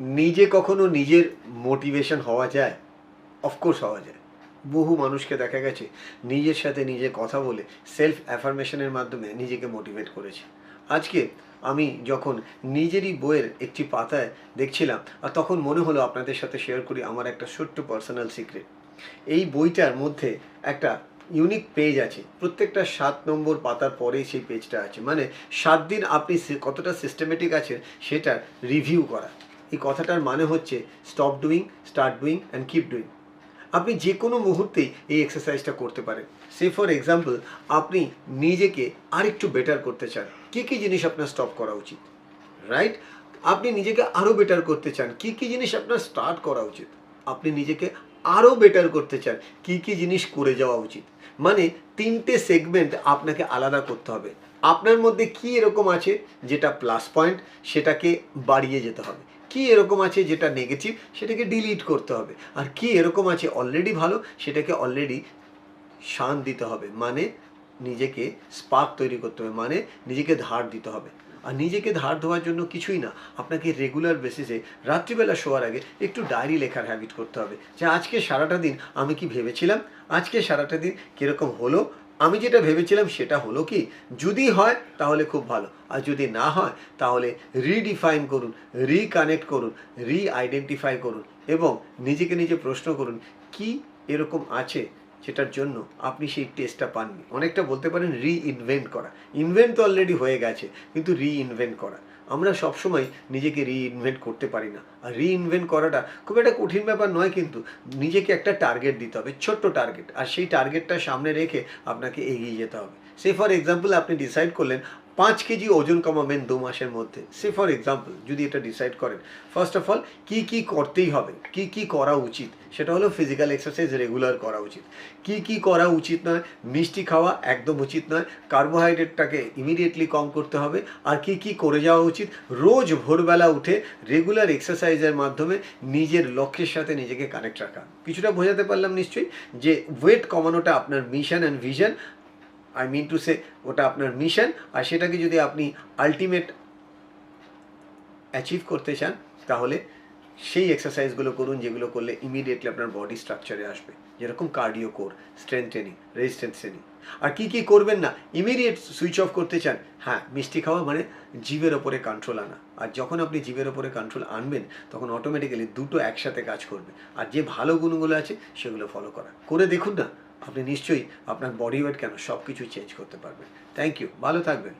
নিজে কখনো নিজের মোটিভেশন হওয়া যায়? অফকোর্স হওয়া যায়। বহু মানুষকে দেখা গেছে নিজের সাথে নিজে কথা বলে সেলফ অ্যাফার্মেশনের মাধ্যমে নিজেকে মোটিভেট করেছে। আজকে আমি যখন নিজেরই বইয়ের একটি পাতায় দেখছিলাম, আর তখন মনে হলো আপনাদের সাথে শেয়ার করি আমার একটা ছোট্ট পার্সোনাল সিক্রেট এই বইটার মধ্যে একটা ইউনিক পেজ আছে। প্রত্যেকটা সাত নম্বর পাতার পরেই সেই পেজটা আছে। মানে সাত দিন আপনি কতটা সিস্টেমেটিক আছেন সেটার রিভিউ করা। এই কথাটার মানে হচ্ছে stop doing start doing and keep doing আপনি যে কোনো মুহূর্তেই এই এক্সারসাইজটা করতে পারেন। সে ফর এক্সাম্পল আপনি নিজেকে আরেকটু বেটার করতে চান। কী কী জিনিস আপনার স্টপ করা উচিত? রাইট আপনি নিজেকে আরও বেটার করতে চান। কী কী জিনিস আপনার স্টার্ট করা উচিত? আপনি নিজেকে আরও বেটার করতে চান, কি কি জিনিস করে যাওয়া উচিত? মানে তিনটে সেগমেন্ট আপনাকে আলাদা করতে হবে। আপনার মধ্যে কি এরকম আছে যেটা প্লাস পয়েন্ট সেটাকে বাড়িয়ে যেতে হবে। কি এরকম আছে যেটা নেগেটিভ সেটাকে ডিলিট করতে হবে। আর কি এরকম আছে অলরেডি ভালো, সেটাকে অলরেডি শান দিতে হবে। মানে নিজেকে স্পার্ক তৈরি করতে হবে মানে নিজেকে ধার দিতে হবে। আর নিজেকে ধার দেওয়ার জন্য কিছুই না, আপনাকে রেগুলার বেসিসে রাত্রিবেলা শোয়ার আগে একটু ডায়েরি লেখার হ্যাবিট করতে হবে। যে আজকে সারাটা দিন আমি কি ভেবেছিলাম? আজকে সারাটা দিন কীরকম হলো? আমি যেটা ভেবেছিলাম সেটা হলো কি? যদি হয় তাহলে খুব ভালো। আর যদি না হয় তাহলে রিডিফাইন করুন রিকানেক্ট করুন রি আইডেন্টিফাই করুন এবং নিজেকে নিজে প্রশ্ন করুন, কি এরকম আছে যেটার জন্য আপনি সেই টেস্টটা পাননি। অনেকটা বলতে পারেন রি ইনভেন্ট করা। ইনভেন্ট তো অলরেডি হয়ে গেছে, কিন্তু রি ইনভেন্ট করা। আমরা সবসময় নিজেকে রি ইনভেন্ট করতে পারি না। আর রি ইনভেন্ট করাটা খুব একটা কঠিন ব্যাপার নয় কিন্তু নিজেকে একটা টার্গেট দিতে হবে, ছোট্ট টার্গেট আর সেই টার্গেটটা সামনে রেখে আপনাকে এগিয়ে যেতে হবে। সে ফর এক্সাম্পল আপনি ডিসাইড করলেন পাঁচ কেজি ওজন কমাবেন দু মাসের মধ্যে। সে ফর এক্সাম্পল যদি এটা ডিসাইড করেন ফার্স্ট অফ অল কী কী করতেই হবে? কি কি করা উচিত? সেটা হলো ফিজিক্যাল এক্সারসাইজ রেগুলার করা উচিত। কি কি করা উচিত নয়? মিষ্টি খাওয়া একদম উচিত নয়। কার্বোহাইড্রেটটাকে ইমিডিয়েটলি কম করতে হবে। আর কি কি করে যাওয়া উচিত? রোজ ভোরবেলা উঠে রেগুলার এক্সারসাইজের মাধ্যমে নিজের লক্ষ্যের সাথে নিজেকে কানেক্ট রাখা। কিছুটা বোঝাতে পারলাম নিশ্চয়ই? যে ওয়েট কমানোটা আপনার mission and vision I mean to say ওটা আপনার মিশন আর সেটাকে যদি আপনি আলটিমেট অ্যাচিভ করতে চান, তাহলে সেই এক্সারসাইজগুলো করুন, যেগুলো করলে ইমিডিয়েটলি আপনার বডি স্ট্রাকচারে আসবে। যেরকম cardio core strength training resistance training আর কি কি করবেন না ইমিডিয়েট সুইচ অফ করতে চান হ্যাঁ মিষ্টি খাওয়া মানে জীবের ওপরে কন্ট্রোল আনা। আর যখন আপনি জীবের ওপরে কন্ট্রোল আনবেন, তখন অটোমেটিক্যালি দুটো একসাথে কাজ করবে। আর যে ভালো গুণগুলো আছে, সেগুলো ফলো করা। করে দেখুন না আপনি নিশ্চয়ই আপনার বডি ওয়েট কেন সব কিছু চেঞ্জ করতে পারবেন। থ্যাংক ইউ ভালো থাকবেন।